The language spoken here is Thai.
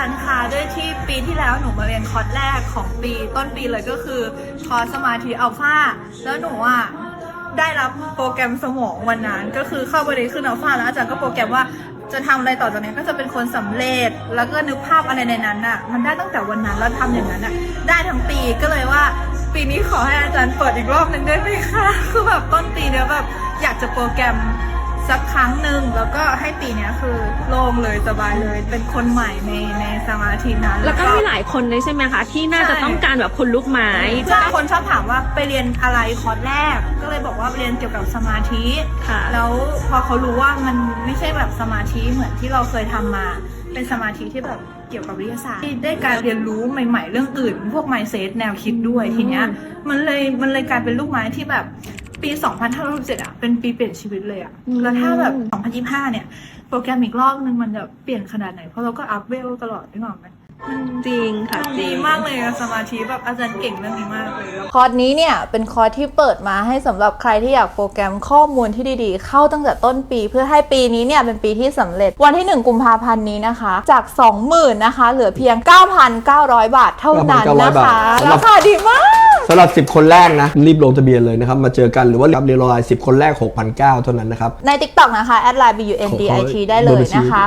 ารย์คะด้วยที่ปีที่แล้วหนูมาเรียนคอร์สแรกของปีต้นปีเลยก็คือคอร์สสมาธิอัลฟาแล้วหนูอะได้รับโปรแกรมสมองวันนั้น ก็คือเข้าไปเลยขึ้นอัลฟาแล้วอาจารย์ก็โปรแกรมว่าจะทำอะไรต่อจากนี้ก็จะเป็นคนสำเร็จ แล้วก็นึกภาพอะไรในนั้นอะ มันได้ตั้งแต่วันนั้นแล้วทำอย่างนั้นอะ ได้ทั้งปีก็เลยว่า ปีนี้ขอให้อาจารย์เปิดอีกรอบหนึ่งได้ไหมคะ คือแบบต้นปีเนี้ยแบบอยากจะโปรแกรม สักครั้งหนึ่งแล้วก็ให้ปีเนี้ยคือโล่งเลยสบายเลย เป็นคนใหม่ในในสมาธินั้นแล้วก็มีหลายคนเลยใช่ไหมคะ ที่น่าจะต้องการแบบคนลุกไม้เพื่อนคนชอบถามว่าไปเรียนอะไรคอร์สแรก ก็เลยบอกว่าเรียนเกี่ยวกับสมาธิค่ะแล้วพอเขารู้ว่ามันไม่ใช่แบบสมาธิเหมือนที่เราเคยทำมา เป็นสมาธิที่แบบเกี่ยวกับวิทยาศาสตร์ที่ได้การเรียนรู้ใหม่ ๆ เรื่องอื่น พวก mindset แนวคิดด้วยทีเนี้ยมันเลยมันเลยกลายเป็นลูกไม้ที่แบบ ปี 2567อะ เป็นปีเปลี่ยนชีวิตเลยอะ อืม แล้วถ้าแบบ 2025 เนี่ย โปรแกรมอีกรอบนึงมันจะเปลี่ยนขนาดไหน เพราะเราก็อัพเวลตลอดนึกออกไหมมันจริงค่ะมันจริดีง มากเลยอะสมาธิแบบอาจารย์เก่งเรื่องนี้มากเลยคอร์สนี้เนี่ยเป็นคอร์สที่เปิดมาให้สำหรับใครที่อยากโปรแกรมข้อมูลที่ดีๆ เข้าตั้งแต่ต้นปี เพื่อให้ปีนี้เนี่ยเป็นปีที่สำเร็จ วันที่ 1 กุมภาพันธ์นี้นะคะ จาก 20,000นะคะ เหลือเพียง 9,900 บาทเท่านั้นนะ9,900คะบาท ราคาดีมาก สำหรับ 10 คนแรกนะ รีบลงทะเบียนเลยนะครับ มาเจอกันหรือว่ารับเรียนรอย10 คนแรก 6,900 เท่านั้นนะครับ ใน TikTok นะคะแอดไลน์ BUNDIT ได้เลยนะคะ